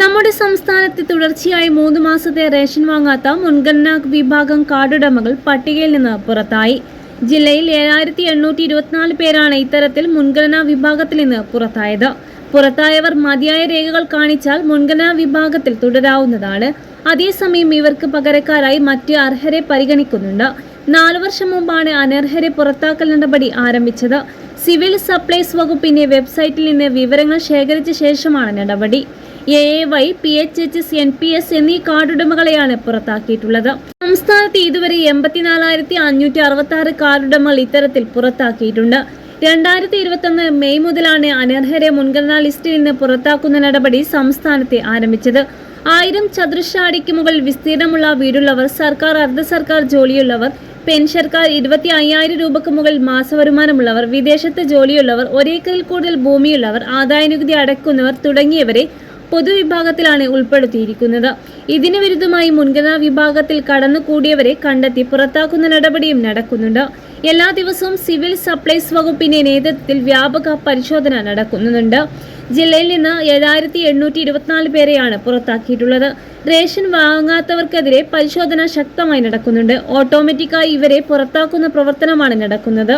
നമ്മുടെ സംസ്ഥാനത്ത് തുടർച്ചയായി മൂന്ന് മാസത്തെ റേഷൻ വാങ്ങാത്ത മുൻഗണനാ വിഭാഗം കാർഡുടമകൾ പട്ടികയിൽ നിന്ന് പുറത്തായി. ജില്ലയിൽ ഏഴായിരത്തി എണ്ണൂറ്റി ഇരുപത്തിനാല് പേരാണ് ഇത്തരത്തിൽ മുൻഗണനാ വിഭാഗത്തിൽ നിന്ന് പുറത്തായത്. പുറത്തായവർ മതിയായ രേഖകൾ കാണിച്ചാൽ മുൻഗണനാ വിഭാഗത്തിൽ തുടരാവുന്നതാണ്. അതേസമയം ഇവർക്ക് പകരക്കാരായി മറ്റ് അർഹരെ പരിഗണിക്കുന്നുണ്ട്. നാലു വർഷം മുമ്പാണ് അനർഹരെ പുറത്താക്കൽ നടപടി ആരംഭിച്ചത്. സിവിൽ സപ്ലൈസ് വകുപ്പിന്റെ വെബ്സൈറ്റിൽ നിന്ന് വിവരങ്ങൾ ശേഖരിച്ച ശേഷമാണ് നടപടി. A A Y P H H S N P S എന്നീ കാർഡുടമകളെയാണ് പുറത്താക്കിയിട്ടുള്ളത്. സംസ്ഥാനത്ത് ഇതുവരെ എൺപത്തിനാലായിരത്തി അഞ്ഞൂറ്റി അറുപത്തി ആറ് കാർഡുടമകൾ ഇത്തരത്തിൽ പുറത്താക്കിയിട്ടുണ്ട്. രണ്ടായിരത്തി ഇരുപത്തൊന്ന് മെയ് മുതലാണ് അനർഹരെ മുൻഗണനാ ലിസ്റ്റിൽ നിന്ന് പുറത്താക്കുന്ന നടപടി സംസ്ഥാനത്തെ ആരംഭിച്ചത്. ആയിരം ചതുരശ്ര അടിക്ക് മുകളിൽ വിസ്തീർണമുള്ള വീടുള്ളവർ സർക്കാർ അർദ്ധ സർക്കാർ ജോലിയുള്ളവർ പെൻഷൻകാർ ഇരുപത്തി അയ്യായിരം രൂപക്ക് മുകളിൽ മാസവരുമാനമുള്ളവർ വിദേശത്ത് ജോലിയുള്ളവർ ഒരേക്കറിൽ കൂടുതൽ ഭൂമിയുള്ളവർ ആദായനികുതി അടയ്ക്കുന്നവർ തുടങ്ങിയവരെ പൊതുവിഭാഗത്തിലാണ് ഉൾപ്പെടുത്തിയിരിക്കുന്നത്. ഇതിനു വിരുദ്ധമായി മുൻഗണനാ വിഭാഗത്തിൽ കടന്നുകൂടിയവരെ കണ്ടെത്തി പുറത്താക്കുന്ന നടപടിയും നടക്കുന്നുണ്ട്. എല്ലാ ദിവസവും സിവിൽ സപ്ലൈസ് വകുപ്പിന്റെ നേതൃത്വത്തിൽ വ്യാപക പരിശോധന നടക്കുന്നുണ്ട്. ജില്ലയിൽ നിന്ന് ഏഴായിരത്തി എണ്ണൂറ്റി ഇരുപത്തിനാല് പേരെയാണ് പുറത്താക്കിയിട്ടുള്ളത്. റേഷൻ വാങ്ങാത്തവർക്കെതിരെ പരിശോധന ശക്തമായി നടക്കുന്നുണ്ട്. ഓട്ടോമാറ്റിക്കായി ഇവരെ പുറത്താക്കുന്ന പ്രവർത്തനമാണ് നടക്കുന്നത്.